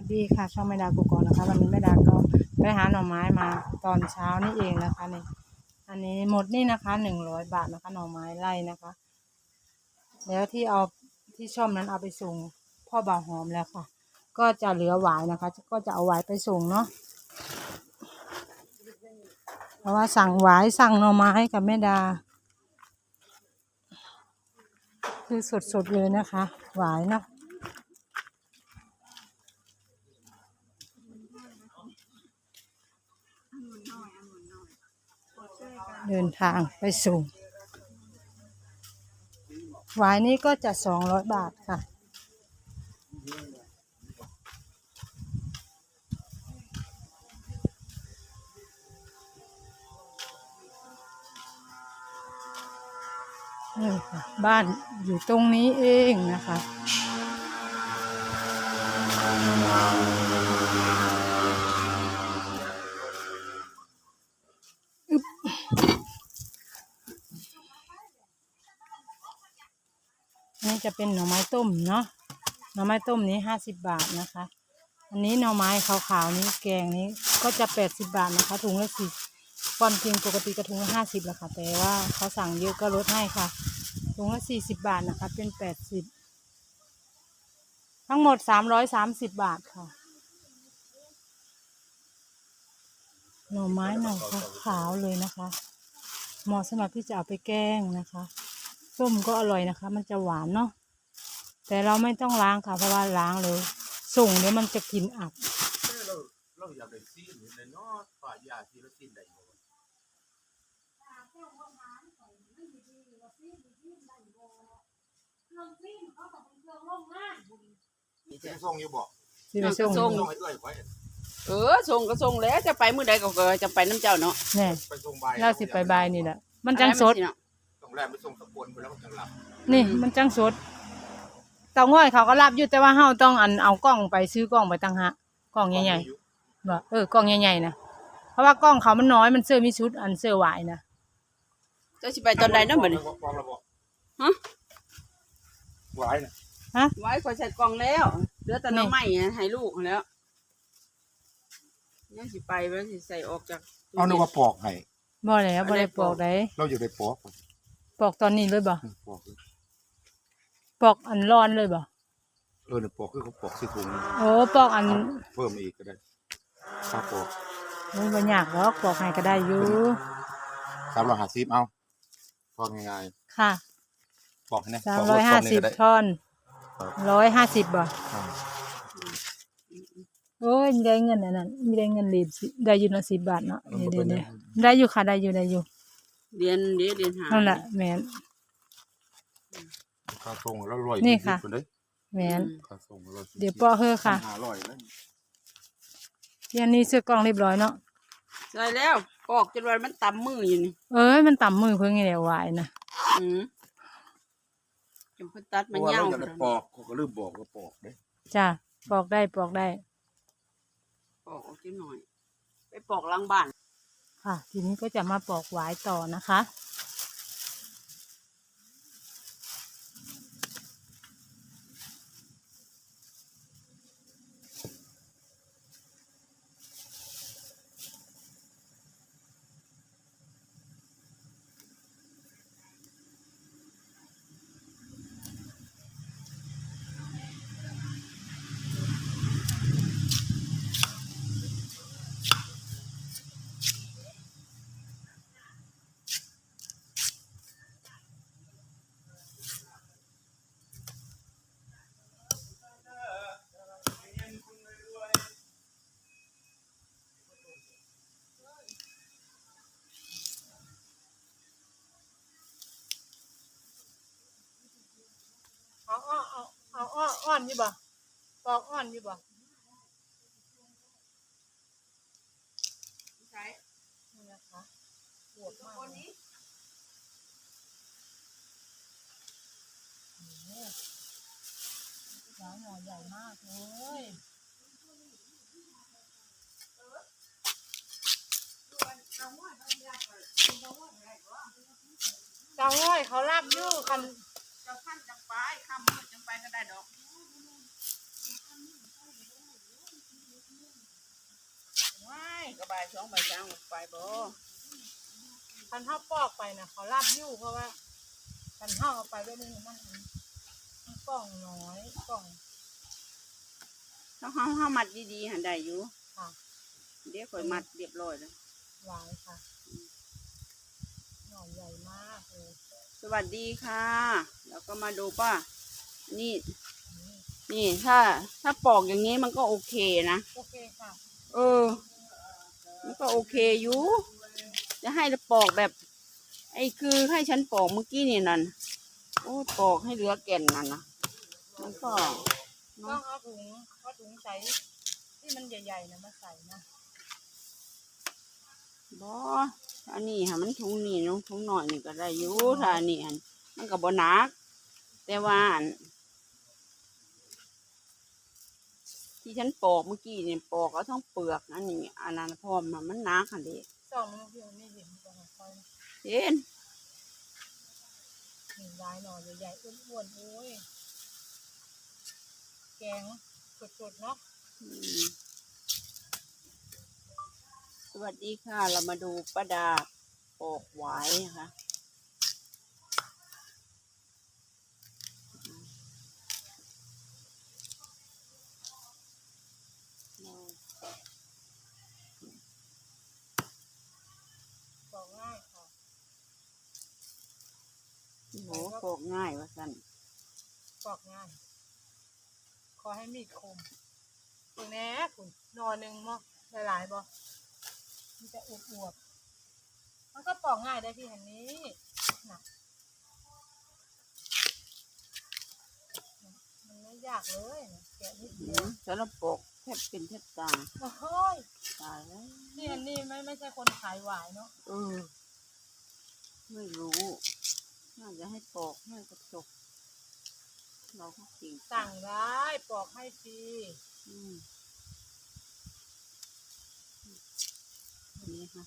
วัสดีค่ะช่องแม่ดากุกอนนะคะ วันนี้แม่ดาก็ไปหาหน่อไม้มาตอนเช้านี่เองนะคะนี่อันนี้หมดนี่นะคะหนึ่งร้อยบาทนะคะหน่อไม้ไล่นะคะ แล้วที่เอาที่ช่อมนั้นเอาไปส่งพ่อบ่าวหอมแล้วค่ะ ก็จะเหลือหวายนะคะ ก็จะเอาหวายไปส่งเนาะเพราะว่าสั่งหวายสั่งหน่อไม้กับแม่ดา คือสดๆเลยนะคะ หวายเนาะ เดิน ทางไปสู่หวายนี้ก็จะสองร้อยบาทค่ะนี่ค่ะบ้านอยู่ตรงนี้เองนะคะ จะเป็นหน่อไม้ต้มเนาะหน่อไม้ต้มนี้ห้าสิบบาทนะคะ อันนี้หน่อไม้ขาวๆนี้แกงนี้ก็จะแปดสิบบาทนะคะ ถุงละสิบความจริงปกติกระถุงละห้าสิบแหละค่ะ แต่ว่าเขาสั่งเยอะก็ลดให้ค่ะ ถุงละสี่สิบบาทนะคะ เป็นแปดสิบทั้งหมดสามร้อยสามสิบบาทค่ะ หน่อไม้หน่อขาวเลยนะคะเหมาะสำหรับที่จะเอาไปแกงนะคะ ส้มก็อร่อยนะคะ มันจะหวานเนาะแต่เราไม่ต้องล้างค่ะ เพราะว่าล้างเลยส่งเดี๋ยวมันจะกินอับเราเราอยากได้ซีนอยู่ในเนอฝ่ายยาที่เราซีนได้บ่จะส่งอยู่บ่ที่ไปส่งส่งส่งให้เอ้อยไว้เออส่งก็ส่งแล้วจะไปมื้อใดก็ก็จะไปน้ำเจ้าเนาะแน่ไปส่งบายเราสิไปบายนี่แหละมันจังสดอะ ไรมันสิเนาะต้องแลไปส่งสกลไปแล้วมันจังหลับนี่มันจังสดเตาง่อยเขาก็รับอยู่แต่ว่าเฮาต้องอันเอากล้องไปซื้อกล้องไปตั้งหากกล้องใหญ่ๆบ่เออกล้องใหญ่ๆนะเพราะว่ากล้องเขามันน้อยมันเสื้อมีชุดอันเสื้อหวายนะเจ้าสิไปตอนใดเนาะบัดนี้ปองระบ่ฮะไว้น่ะฮะไว้ขอยใส่กล่องแล้วเหลือแต่หน้ำไม้ให้ลูกแล้วยังสิไปแล้วสิใส่ออกจากเอานึกว่าปอกให้บ่แล้วบ่ได้ปอกได้เราอยู่ได้ปอก ปอกตอนนี้เลยบ่อืมปอกเลยปอกอันร้อนเลยบ่เออเนี่ยปอกคือเขาปอกซี่ถุงนี่โอ้ปอกอันเอาเพิ่มอีกก็ได้ถ้าปอกโอ้ยบ่ยากหรอกปอกให้ก็ได้อยู่สามร้อยห้าสิบเอาพอง่ายค่ะๆปอกให้นะสามปกร้อยลดห้าต้นสินี่บก็ได้ท่อนครับร้อยห้าสิบบ่อ่าโอ้ยได้เงินอันนั้นมีได้เงินเหรียญสิได้อยู่นะสิบบาทเนาะเดี๋ยวเดี๋ยวเดี๋ยวได้อยู่ค่ะได้อยู่ได้อยู่ เรียนเดี๋ยวเรียนหานั่นแหละแมน ค่าส่งแล้วร้อยนี่ค่ะยี่สิบไปเลยแมนค่าส่งร้อยเดี๋ยวปอเฮอค่ะห้าร้อยแล้วเที่ยนี้ซื้อกล้องเรียบร้อยเนาะใส่แล้วปอกจนว่ามันตำมืออยู่นี่เอ้ยมันต่ำมือเพิ่งไงเดี๋ยววายนะอืมจนเพิ่นตัดเพมันราะว่ายาวเราจะได้ปอกเขาก็ลืมบอกว่าปอกเด้จ้าปอกได้ปอกได้ปอกออกจังหน่อย ไปปอกหลังบ้าน ค่ะ ทีนี้ก็จะมาปอกหวายต่อนะคะ อาอ้ออ้อนอยู่บ่ปอกอ้อนอยู่บ่ใช่นี่นะคะปวดมากเลยหวายหน่อใหญ่มากเลยเจ้าง่อยเขารับอยู่คันเจ้าขั้นจังไปข้ามมือจังไปก็ได้ดอก บายสองใบายสามไปบ่คันเท่าปอกไปนะเขารับอยู่เพราะว่าคันเท่าเอาไปด้วยนี่มันมันกล่องน้อยกล่องถ้าเฮาเฮามัดดีๆหันได้อยู่ค่ะ เดี๋ยวข่อยมัดเรียบร้อยแล้วหวายค่ะหน่อใหญ่มากเลยสวัสดีค่ะ แล้วก็มาดูป่ะนี่อืมนี่ถ้า ถ้าปอกอย่างนี้มันก็โอเคนะ โอเคค่ะ เออ มันก็โอเคอยู่ จะให้ปอกแบบ ไอ้คือให้ฉันปอกเมื่อกี้นี่นั่น โอ้ปอกให้เหลือแก่นนั่นนะมันก็ต้องเอาถุงเอาถุงใส่ที่มันใหญ่ๆนะมาใส่นะบออันนี้ค่ะมันถุงนี่น้องถุงหน่อยนี่ก็ได้อยู่ถ้าอันนี้อันมันก็บ่หนัก แต่ว่าอัน ที่ฉันปอกเมื่อกี้นี่ปอกเอาทั้งเปลือกอันนี้อันนั้นพร้อมน่ะมันหนักค่ะเด็กสองมันพี่ไม่เห็นตรงไหนค่อยนะเห็นหนึ่งลายหน่อใหญ่ๆอ้วนๆโอ้ยแกงสดๆเนาะอืมสวัสดีค่ะ เรามาดูป้าดาปอกหวายนะคะ ปอกง่ายค่ะ โอ้โหปอกง่ายว่าสั่นปอกง่าย ขอให้มีดคมตรงแน่คุณนอนหนึ่งมั้งหลายๆบ่มันจะอวบๆมันก็ปอกง่ายได้ที่แห่งนี้นะมันไม่ยากเลยนะแกะนิดอืเดียวมสารบปอกแทบเป็นแทบตายโอ้โหยตายแล้วนี่อันนี้ไม่ไม่ใช่คนขายหวายเนาะเออไม่รู้ น่าจะให้ปอกให้กระจกเราก็เก่งสั่งได้ปอกให้ฟรีอืมนี่ค่ะ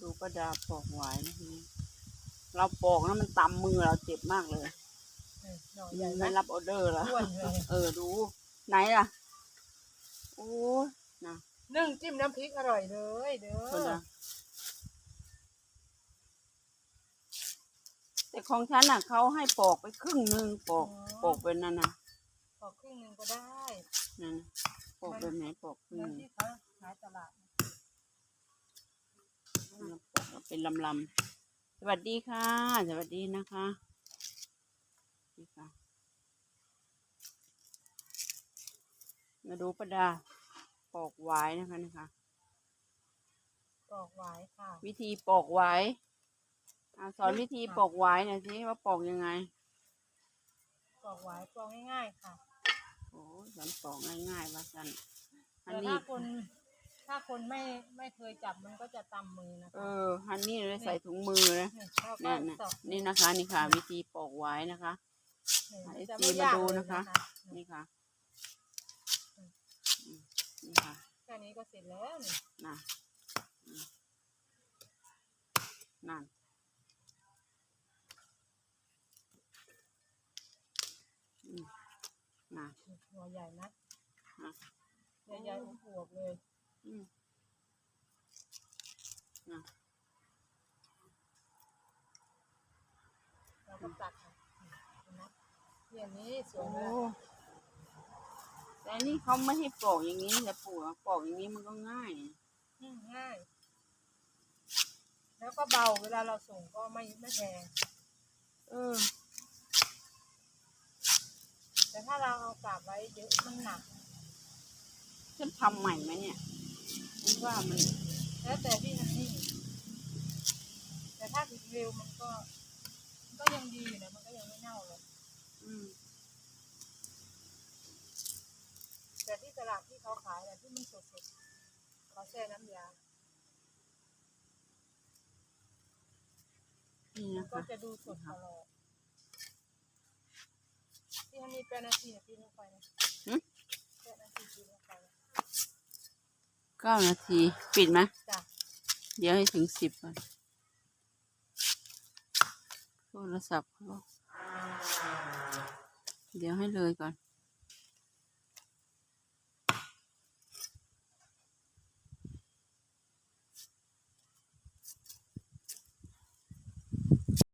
ดูประดาปอกหวายนะทีนี้เราปอกแล้วมันตำมือเราเจ็บมากเลยเออหน่อใหญ่ไม่นะรับออเดอร์แล้วอ้วนเลยเออดู ไหนล่ะโอ้ยนะนึ่งจิ้มน้ำพริกอร่อยเลยเด้คนอละแต่ ของฉันน่ะเขาให้ปอกไปครึ่งหนึ่งปอกปอกเป็นนั่นนะปอกครึ่งหนึ่งก็ได้นั่นน่ะปอกแบบไหนปอกครึ่งเหมือนหนึ่งที่เขาขายตลาดแล้วปอกเป็นลำลำๆสวัสดีค่ะ สวัสดีนะคะนี่ค่ะมาดูประดาปอกหวายนะคะนี่ค่ะปอกหวายค่ะ วิธีปอกหวายอ่าสอนวิธีปอกหวายหน่อยสิว่าปอกยังไงปอกหวายปอกง่ายๆค่ะโอ้ฉันปอกง่ายๆว่าสันอันแต่นี้ ถ้าคนถ้าคนไม่ไม่เคยจับมันก็จะตำมือนะเอคะอฮันนี่เลยใส่ถุงมือนะนี่เขาก็เนี่ยนะสอบนี่นะคะนี่ค่ะ วิธีปอกหวายนะคะนี่ให้จะจีไม่มายากดูเลยนะคะ นี่นี่ค่ะอืมนี่ค่ะแค่นี้ก็เสร็จแล้วนี่น่ะอืมนั่นอืมน่ะ หัวใหญ่นะ อะ ใหญ่ๆ อวบๆเลย อืมน่ะเราก็ตัดค่ะเห็นไหมที่อันนี้สวโอ้ยมากแต่อันนี่เขาไม่ให้ปอกอย่างนี้แต่ปู่ปอกอย่างนี้มันก็ง่าย อืมง่าย แล้วก็เบาเวลาเราส่งก็ไม่ไม่แพงเออ แต่ถ้าเราเอากาบไว้เยอะมันหนัก ฉันทำใหม่ไหมเนี่ยฉันว่ามันแล้วแต่พี่ฮันนี่แต่ถ้าถึงเร็วมันก็มันก็ยังดีอยู่นะมันก็ยังไม่เน่าเลยอืมแต่ที่ตลาดที่เขาขายนะที่มันสดๆเขาแช่น้ำยานี่มันะนก็คะจะดูสดตลอดพี่ฮันนี่แปดนาทีนะพี่ลงไปนะแปดนาทีพี่ลงไปนะ เก้านาที ปิดไหมเดี๋ยวให้ถึงสิบก่อนโทรศัพท์เขาเดี๋ยวให้เลยก่อน